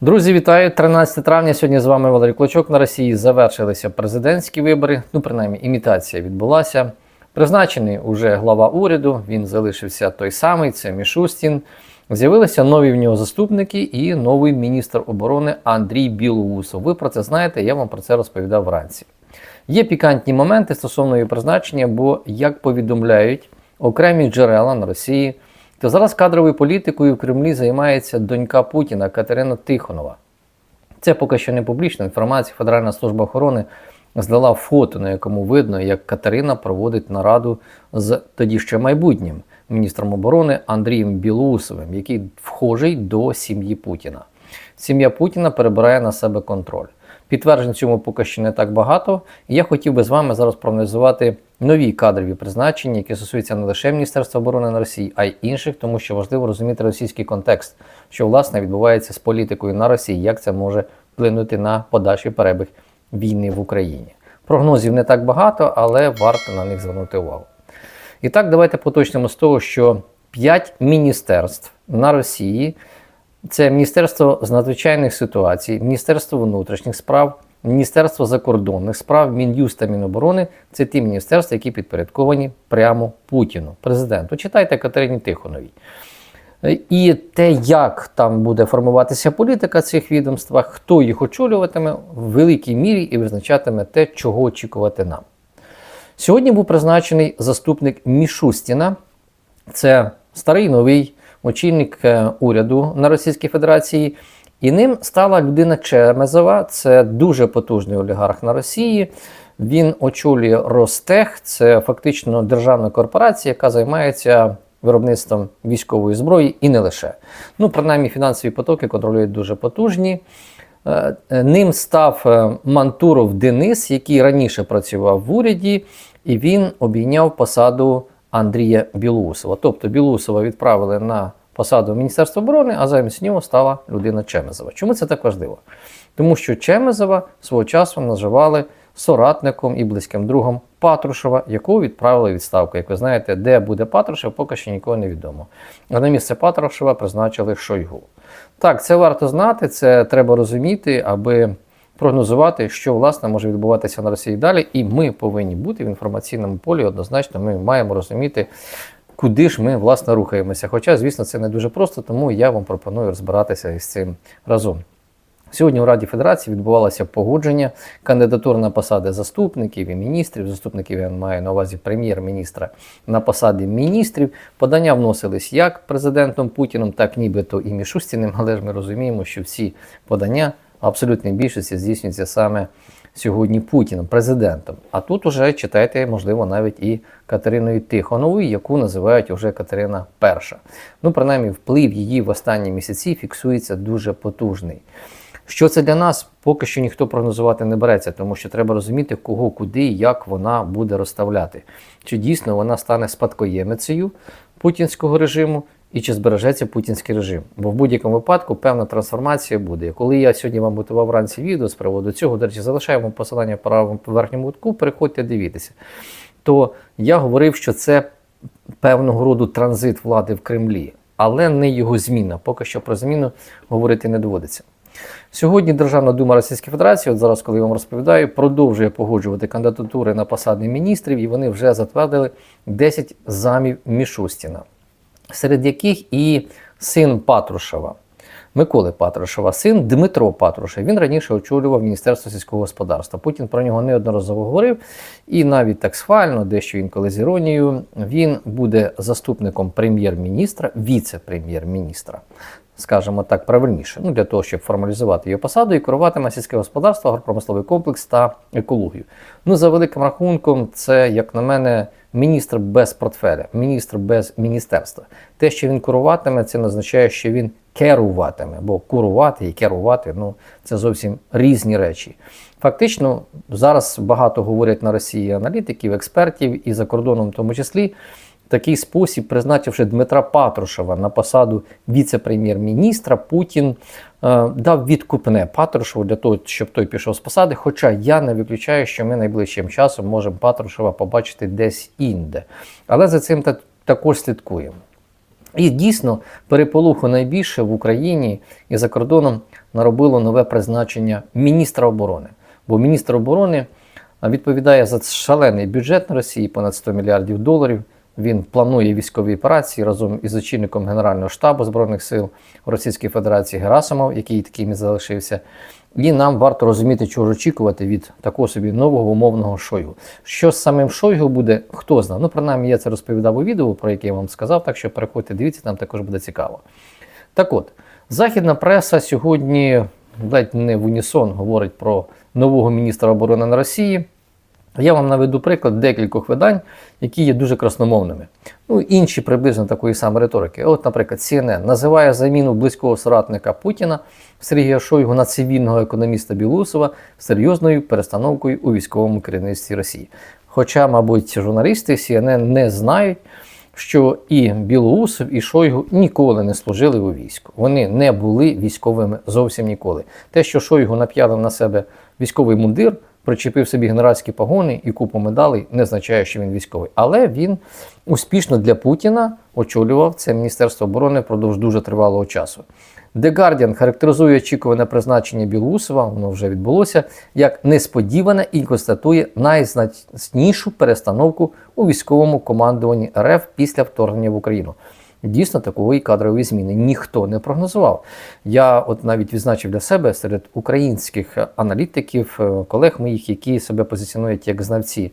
Друзі, вітаю! 13 травня. Сьогодні з вами Валерій Клочок. На Росії завершилися президентські вибори. Ну, принаймні, імітація відбулася. Призначений уже глава уряду. Він залишився той самий. Це Мішустін. З'явилися нові в нього заступники і новий міністр оборони Андрій Білоусов. Ви про це знаєте, я вам про це розповідав вранці. Є пікантні моменти стосовно її призначення, бо як повідомляють окремі джерела на Росії, то зараз кадровою політикою в Кремлі займається донька Путіна Катерина Тихонова. Це поки що не публічна інформація. Федеральна служба охорони здала фото, на якому видно, як Катерина проводить нараду з тоді ще майбутнім міністром оборони Андрієм Білоусовим, який вхожий до сім'ї Путіна. Сім'я Путіна перебирає на себе контроль. Підтверджень цьому поки що не так багато. Я хотів би з вами зараз проаналізувати нові кадрові призначення, які стосуються не лише Міністерства оборони на Росії, а й інших, тому що важливо розуміти російський контекст, що власне відбувається з політикою на Росії, як це може вплинути на подальший перебіг війни в Україні. Прогнозів не так багато, але варто на них звернути увагу. І так, давайте поточнемо з того, що 5 міністерств на Росії. Це Міністерство з надзвичайних ситуацій, Міністерство внутрішніх справ, Міністерство закордонних справ, Мін'юст та Міноборони це ті міністерства, які підпорядковані прямо Путіну, президенту. Читайте Катерині Тихоновій. І те, як там буде формуватися політика цих відомствах, хто їх очолюватиме, в великій мірі і визначатиме те, чого очікувати нам. Сьогодні був призначений заступник Мішустіна, це старий новий очільник уряду на Російській Федерації, і ним стала людина Чемезова, це дуже потужний олігарх на Росії. Він очолює Ростех, це фактично державна корпорація, яка займається виробництвом військової зброї і не лише. Ну, принаймні, фінансові потоки контролюють дуже потужні. Ним став Мантуров Денис, який раніше працював в уряді, і він обійняв посаду Андрія Білоусова. Тобто Білоусова відправили на посаду Міністерства оборони, а замість нього стала людина Чемезова. Чому це так важливо? Тому що Чемезова свого часу називали соратником і близьким другом Патрушева, якого відправили відставку. Як ви знаєте, де буде Патрушев, поки що нікого не відомо. А на місце Патрушева призначили Шойгу. Так, це варто знати, це треба розуміти, аби прогнозувати, що власне може відбуватися на Росії далі, і ми повинні бути в інформаційному полі. Однозначно, ми маємо розуміти, куди ж ми власне рухаємося. Хоча, звісно, це не дуже просто, тому я вам пропоную розбиратися із цим разом. Сьогодні у Раді Федерації відбувалося погодження кандидатур на посади заступників і міністрів. Заступників я маю на увазі прем'єр-міністра на посади міністрів. Подання вносились як президентом Путіним, так нібито і Мішустіним, але ж ми розуміємо, що всі подання абсолютній більшості здійснюється саме сьогодні Путіним, президентом. А тут уже читайте, можливо, навіть і Катериною Тихоновою, яку називають уже Катерина Перша. Ну, принаймні, вплив її в останні місяці фіксується дуже потужний. Що це для нас, поки що ніхто прогнозувати не береться, тому що треба розуміти, кого, куди і як вона буде розставляти. Чи дійсно вона стане спадкоємицею путінського режиму, і чи збережеться путінський режим. Бо в будь-якому випадку певна трансформація буде. Коли я сьогодні вам готував вранці відео з приводу цього, до речі, залишаємо посилання в правому верхньому кутку, переходьте, дивіться. То я говорив, що це певного роду транзит влади в Кремлі, але не його зміна. Поки що про зміну говорити не доводиться. Сьогодні Державна дума Російської Федерації, от зараз, коли я вам розповідаю, продовжує погоджувати кандидатури на посади міністрів, і вони вже затвердили 10 замів Мішустіна серед яких і син Патрушева, Миколи Патрушева, син Дмитро Патрушев. Він раніше очолював Міністерство сільського господарства. Путін про нього неодноразово говорив, і навіть так схвально, дещо інколи з іронією, він буде заступником прем'єр-міністра, віце-прем'єр-міністра. Скажімо так, правильніше, ну для того, щоб формалізувати його посаду і керуватиме сільське господарство, агропромисловий комплекс та екологію. Ну, за великим рахунком, це, як на мене, міністр без портфеля, міністр без міністерства. Те, що він куруватиме, це не означає, що він керуватиме, бо курувати і керувати ну, це зовсім різні речі. Фактично, зараз багато говорять на Росії аналітиків, експертів і за кордоном в тому числі. Такий спосіб, призначивши Дмитра Патрушева на посаду віце-прем'єр-міністра, Путін дав відкупне Патрушеву для того, щоб той пішов з посади. Хоча я не виключаю, що ми найближчим часом можемо Патрушева побачити десь інде. Але за цим також слідкуємо. І дійсно переполуху найбільше в Україні і за кордоном наробило нове призначення міністра оборони. Бо міністр оборони відповідає за шалений бюджет на Росії, понад 100 мільярдів доларів. Він планує військові операції разом із очільником Генерального штабу Збройних сил Російської Федерації Герасимов, який таким і залишився. І нам варто розуміти, чого очікувати від такого собі нового умовного Шойгу. Що з самим Шойгу буде, хто знає. Ну, принаймні, я це розповідав у відео, про яке я вам сказав, так що переходьте, дивіться, там також буде цікаво. Так от, західна преса сьогодні ледь не в унісон говорить про нового міністра оборони на Росії. Я вам наведу приклад декількох видань, які є дуже красномовними. Ну, інші приблизно такої самої риторики. От, наприклад, CNN називає заміну близького соратника Путіна Сергія Шойгу на цивільного економіста Білусова серйозною перестановкою у військовому керівництві Росії. Хоча, мабуть, журналісти CNN не знають, що і Білоусов, і Шойгу ніколи не служили у війську. Вони не були військовими зовсім ніколи. Те, що Шойгу нап'ялив на себе військовий мундир, причепив собі генеральські погони і купу медалей, не означає, що він військовий. Але він успішно для Путіна очолював це Міністерство оборони впродовж дуже тривалого часу. The Guardian характеризує очікуване призначення Білоусова, воно вже відбулося, як несподіване і констатує найзначнішу перестановку у військовому командуванні РФ після вторгнення в Україну. Дійсно, такої кадрової зміни ніхто не прогнозував. Я от навіть відзначив для себе серед українських аналітиків, е, колег моїх, які себе позиціонують як знавці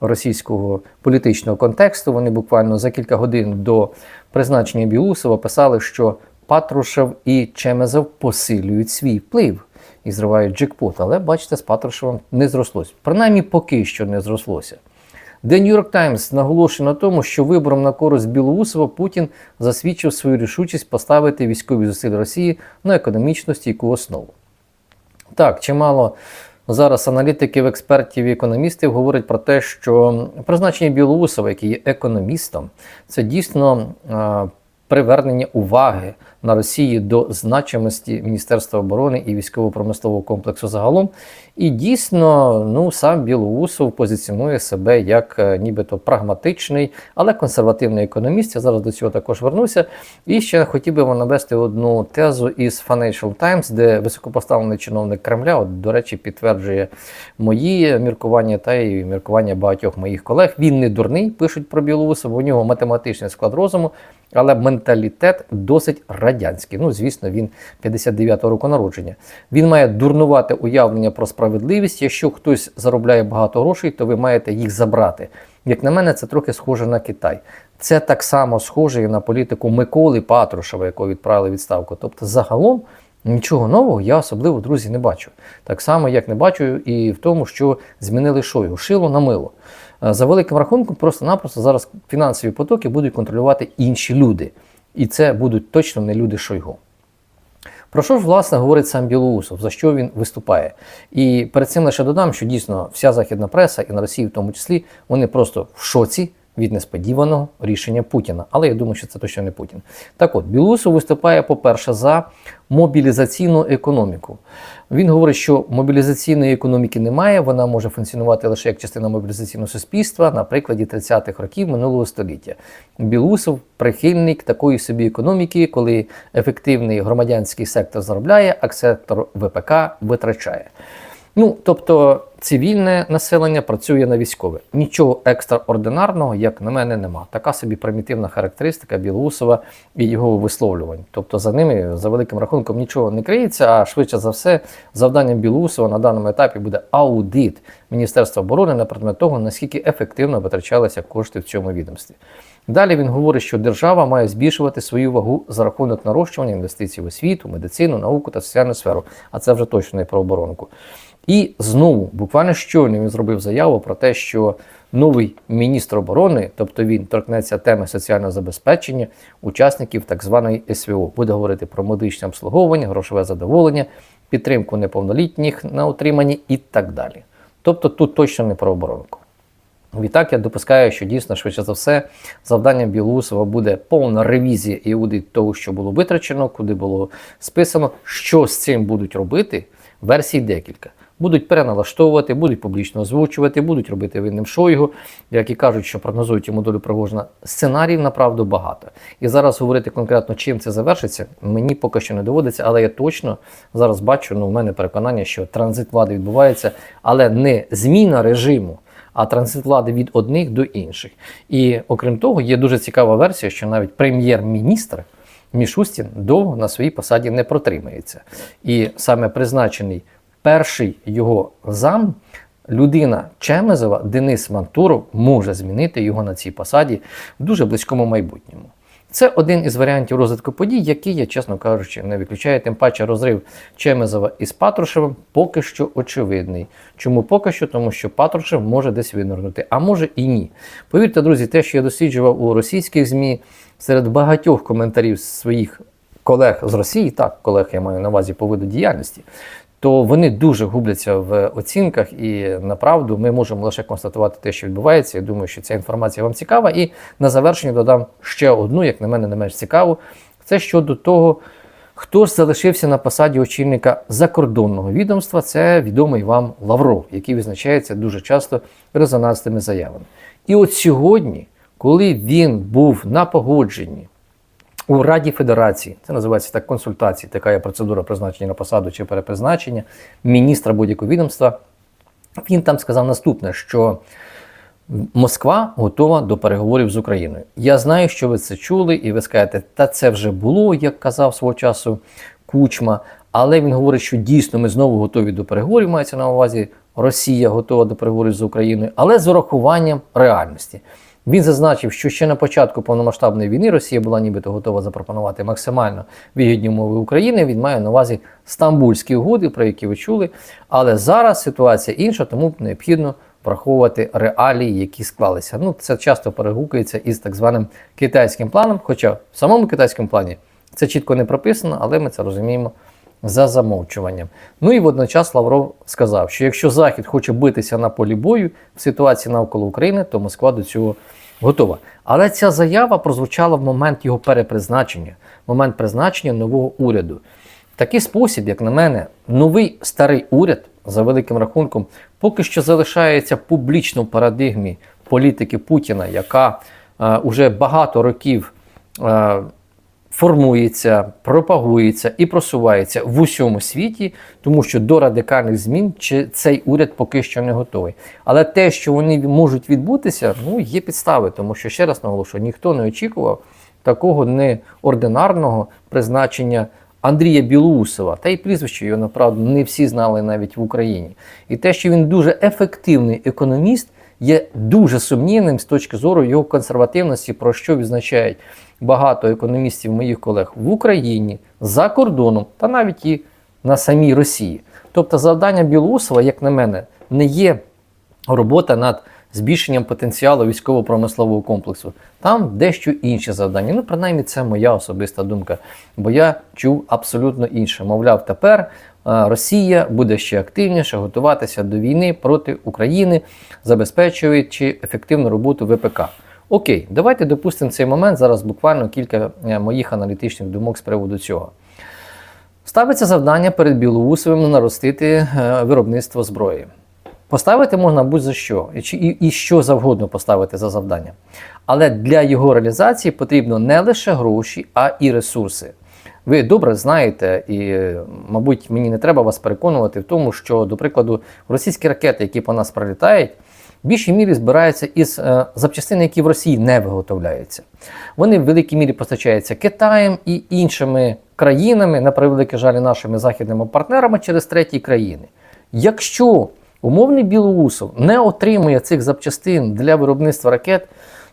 російського політичного контексту. Вони буквально за кілька годин до призначення Білусова писали, що Патрушев і Чемезов посилюють свій вплив і зривають джекпот. Але бачите, з Патрушевим не зрослося. Принаймні, поки що не зрослося. New York Times наголошує на тому, що вибором на користь Білоусова Путін засвідчив свою рішучість поставити військові зусилля Росії на економічну стійку основу. Так, чимало зараз аналітиків, експертів і економістів говорять про те, що призначення Білоусова, який є економістом, це дійсно привернення уваги на Росії до значимості Міністерства оборони і військово-промислового комплексу загалом. І дійсно, ну сам Білоусов позиціонує себе як е, нібито прагматичний, але консервативний економіст. Я зараз до цього також вернуся. І ще хотів би вам навести одну тезу із Financial Times, де високопоставлений чиновник Кремля, от, до речі, підтверджує мої міркування та й міркування багатьох моїх колег. Він не дурний, пишуть про Білоусова, у нього математичний склад розуму. Але менталітет досить радянський. Ну, звісно, він 59-го року народження. Він має дурнувати уявлення про справедливість. Якщо хтось заробляє багато грошей, то ви маєте їх забрати. Як на мене, це трохи схоже на Китай. Це так само схоже і на політику Миколи Патрушева, якого відправили відставку. Тобто, загалом. Нічого нового я особливо, друзі, не бачу. Так само, як не бачу і в тому, що змінили шою шило на мило. Е, За великим рахунком, просто-напросто зараз фінансові потоки будуть контролювати інші люди. І це будуть точно не люди Шойгу. Про що ж, власне, говорить сам Білоусов, за що він виступає? І перед цим лише додам, що дійсно вся західна преса, і на Росії в тому числі, вони просто в шоці від несподіваного рішення Путіна. Але я думаю, що це точно не Путін. Так от, Білоусов виступає, по-перше, за мобілізаційну економіку. Він говорить, що мобілізаційної економіки немає, вона може функціонувати лише як частина мобілізаційного суспільства на прикладі 30-х років минулого століття. Білусов прихильник такої собі економіки, коли ефективний громадянський сектор заробляє, а сектор ВПК витрачає. Ну, тобто цивільне населення працює на військове. Нічого екстраординарного, як на мене, нема. Така собі примітивна характеристика Білоусова і його висловлювань. Тобто за ними, за великим рахунком, нічого не криється, а швидше за все, завданням Білоусова на даному етапі буде аудит Міністерства оборони на предмет того, наскільки ефективно витрачалися кошти в цьому відомстві. Далі він говорить, що держава має збільшувати свою вагу за рахунок нарощування інвестицій в освіту, медицину, науку та соціальну сферу. А це вже точно не про оборонку. І знову, буквально щойно він зробив заяву про те, що новий міністр оборони, тобто він торкнеться теми соціального забезпечення учасників так званої СВО, буде говорити про медичне обслуговування, грошове задоволення, підтримку неповнолітніх на утриманні і так далі. Тобто тут точно не про оборонку. Відтак я допускаю, що дійсно, швидше за все, завданням Білоусова буде повна ревізія і аудит того, що було витрачено, куди було списано, що з цим будуть робити. Версій декілька. Будуть переналаштовувати, будуть публічно озвучувати, будуть робити винним Шойгу, як і кажуть, що прогнозують йому долю Пригожина. Сценаріїв направду багато. І зараз говорити конкретно, чим це завершиться, мені поки що не доводиться, але я точно зараз бачу, ну в мене переконання, що транзит влади відбувається, але не зміна режиму. А транзит влади від одних до інших. І окрім того, є дуже цікава версія, що навіть прем'єр-міністр Мішустін довго на своїй посаді не протримається. І саме призначений перший його зам, людина Чемезова, Денис Мантуров, може змінити його на цій посаді в дуже близькому майбутньому. Це один із варіантів розвитку подій, який я, чесно кажучи, не виключаю. Тим паче розрив Чемезова із Патрушевим поки що очевидний. Чому поки що? Тому що Патрушев може десь винирнути, а може і ні. Повірте, друзі, те, що я досліджував у російських ЗМІ серед багатьох коментарів своїх колег з Росії, так, колег я маю на увазі по виду діяльності, то вони дуже губляться в оцінках, і направду ми можемо лише констатувати те, що відбувається. Я думаю, що ця інформація вам цікава. І на завершення додам ще одну, як на мене, не менш цікаву. Це щодо того, хто ж залишився на посаді очільника закордонного відомства. Це відомий вам Лавров, який визначається дуже часто резонансними заявами. І от сьогодні, коли він був на погодженні у Раді Федерації, це називається так консультації, така є процедура призначення на посаду чи перепризначення міністра будь-якого відомства. Він там сказав наступне: що Москва готова до переговорів з Україною. Я знаю, що ви це чули, і ви скажете, та це вже було, як казав свого часу Кучма. Але він говорить, що дійсно ми знову готові до переговорів, мається на увазі Росія готова до переговорів з Україною, але з урахуванням реальності. Він зазначив, що ще на початку повномасштабної війни Росія була нібито готова запропонувати максимально вигідні умови України. Він має на увазі стамбульські угоди, про які ви чули. Але зараз ситуація інша, тому необхідно враховувати реалії, які склалися. Ну, це часто перегукується із так званим китайським планом. Хоча в самому китайському плані це чітко не прописано, але ми це розуміємо за замовчуванням. Ну і водночас Лавров сказав, що якщо Захід хоче битися на полі бою в ситуації навколо України, то Москва до цього готова. Але ця заява прозвучала в момент його перепризначення, момент призначення нового уряду. В такий спосіб, як на мене, новий старий уряд за великим рахунком поки що залишається публічно в парадигмі політики Путіна, яка е, уже багато років. Е, формується, пропагується і просувається в усьому світі, тому що до радикальних змін цей уряд поки що не готовий. Але те, що вони можуть відбутися, ну є підстави, тому що ще раз наголошую, ніхто не очікував такого неординарного призначення. Андрія Білоусова, та й прізвище його направду не всі знали навіть в Україні. І те, що він дуже ефективний економіст, є дуже сумнівним з точки зору його консервативності, про що відзначають багато економістів моїх колег в Україні, за кордоном та навіть і на самій Росії. Тобто, завдання Білоусова, як на мене, не є робота над збільшенням потенціалу військово-промислового комплексу. Там дещо інше завдання. Ну, принаймні, це моя особиста думка. Бо я чув абсолютно інше. Мовляв, тепер е, Росія буде ще активніше готуватися до війни проти України, забезпечуючи ефективну роботу ВПК. Окей, давайте допустимо цей момент. Зараз буквально кілька е, моїх аналітичних думок з приводу цього. Ставиться завдання перед Білоусовим наростити е, виробництво зброї. Поставити можна будь-за що, і, і, що завгодно поставити за завдання. Але для його реалізації потрібно не лише гроші, а і ресурси. Ви добре знаєте, і, мабуть, мені не треба вас переконувати в тому, що, до прикладу, російські ракети, які по нас прилітають, в більшій мірі збираються із е, запчастин, які в Росії не виготовляються. Вони в великій мірі постачаються Китаєм і іншими країнами, на превеликий жаль, нашими західними партнерами через треті країни. Якщо умовний Білоусов не отримує цих запчастин для виробництва ракет,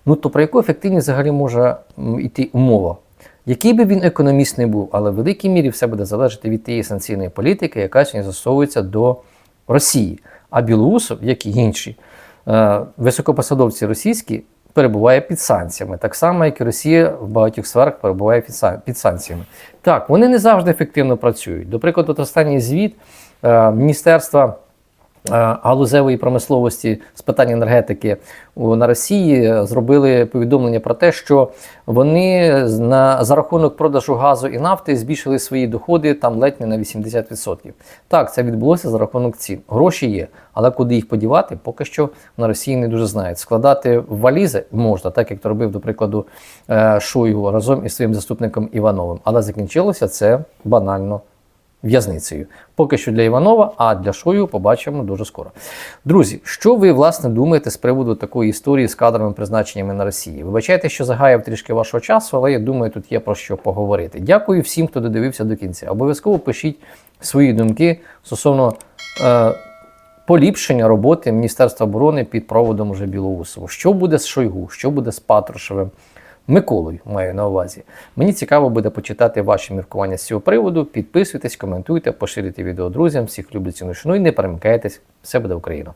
ну то про яку ефективність взагалі може йти умова? Який би він економіст не був, але в великій мірі все буде залежати від тієї санкційної політики, яка сьогодні застосовується до Росії. А Білоусов, як і інші е, високопосадовці російські, перебуває під санкціями, так само, як і Росія в багатьох сферах перебуває під санкціями. Так, вони не завжди ефективно працюють. До прикладу, останній звіт е, Міністерства галузевої промисловості з питань енергетики на Росії е, зробили повідомлення про те, що вони на, за рахунок продажу газу і нафти збільшили свої доходи там ледь не на 80%. Так, це відбулося за рахунок цін. Гроші є, але куди їх подівати, поки що на Росії не дуже знають. Складати в валізи можна, так як то робив, до прикладу, е, Шойгу разом із своїм заступником Івановим. Але закінчилося це банально в'язницею. Поки що для Іванова, а для Шою побачимо дуже скоро. Друзі, що ви власне думаєте з приводу такої історії з кадровими призначеннями на Росії? Вибачайте, що загаяв трішки вашого часу, але я думаю, тут є про що поговорити. Дякую всім, хто додивився до кінця. Обов'язково пишіть свої думки стосовно. Е, Поліпшення роботи Міністерства оборони під проводом уже Білоусову. Що буде з Шойгу, що буде з Патрушевим? Миколою маю на увазі. Мені цікаво буде почитати ваші міркування з цього приводу. Підписуйтесь, коментуйте, поширюйте відео друзям. Всіх люблю ціну шану і не перемикайтесь. Все буде Україна!